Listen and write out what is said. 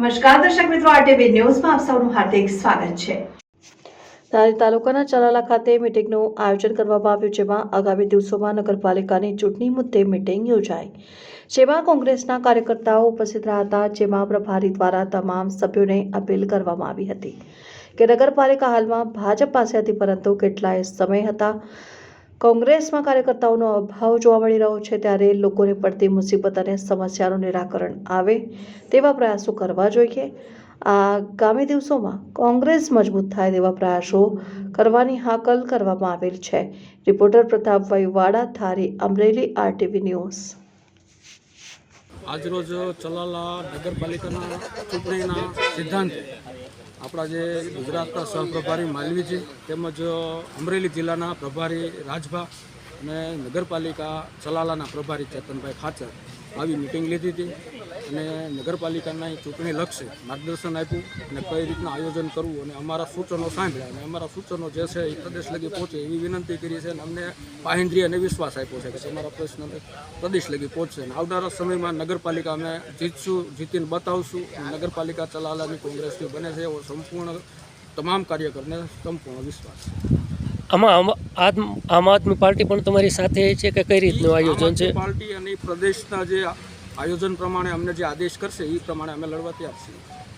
નમસ્કાર, દર્શક મિત્રો આરટીવી ન્યૂઝમાં આપ સૌનું હાર્દિક સ્વાગત છે. ધારી તાલુકાના ચલાલા ખાતે મિટિંગનું આયોજન કરવામાં આવ્યું, જેમાં આગામી દિવસોમાં નગરપાલિકાની ચૂંટણી મુદ્દે મિટિંગ યોજાઈ. જેમાં કોંગ્રેસના કાર્યકર્તાઓ ઉપસ્થિત રહ્યા હતા, જેમાં પ્રભારી દ્વારા તમામ સભ્યોને અપીલ કરવામાં આવી હતી કે નગરપાલિકા હાલમાં ભાજપ પાસે હતી પરંતુ કેટલાય સમય હતા. કોંગ્રેસમાં કાર્યકર્તાઓનો અભાવ જોવા મળી રહ્યો છે ત્યારે લોકોને પડતી મુસીબત અને સમસ્યાનું નિરાકરણ આવે તેવા પ્રયાસો કરવા જોઈએ. આગામી દિવસોમાં કોંગ્રેસ મજબૂત થાય તેવા પ્રયાસો કરવાની હાકલ કરવામાં આવેલ છે. રિપોર્ટર પ્રતાપભાઈ વાડા થારી અમરેલી, આરટીવી ન્યૂઝ. આજરોજ ચલાલા નગરપાલિકાના ચૂંટણીના સિદ્ધાંતે આપણા જે ગુજરાતના સહપ્રભારી માલવીજી તેમજ અમરેલી જિલ્લાના પ્રભારી રાજભા અને નગરપાલિકા ચલાલાના પ્રભારી ચેતનભાઈ ખાચર આવી મિટિંગ લીધી હતી. અને નગરપાલિકાના ચૂંટણી લક્ષે માર્ગદર્શન આપ્યું અને કઈ રીતના આયોજન કરવું અને અમારા સૂચનો સાંભળ્યા અને અમારા સૂચનો જે છે એ પ્રદેશ લગી પહોંચે એવી વિનંતી કરી છે અને અમને બાહેંધ્રી અને વિશ્વાસ આપ્યો છે કે અમારા પ્રશ્ન પ્રદેશ લગી પહોંચશે. અને આવનારા સમયમાં નગરપાલિકા અમે જીતશું જીતીને બતાવશું. નગરપાલિકા ચલાલાની કોંગ્રેસની બને છે એવો સંપૂર્ણ તમામ કાર્યકરને સંપૂર્ણ વિશ્વાસ છે. આમાં આમ આદમ પાર્ટી પણ તમારી સાથે છે કે કઈ રીતનું આયોજન છે? પાર્ટી અને પ્રદેશના જે આયોજન પ્રમાણે અમને જે આદેશ કરશે એ પ્રમાણે અમે લડવા તૈયાર છીએ.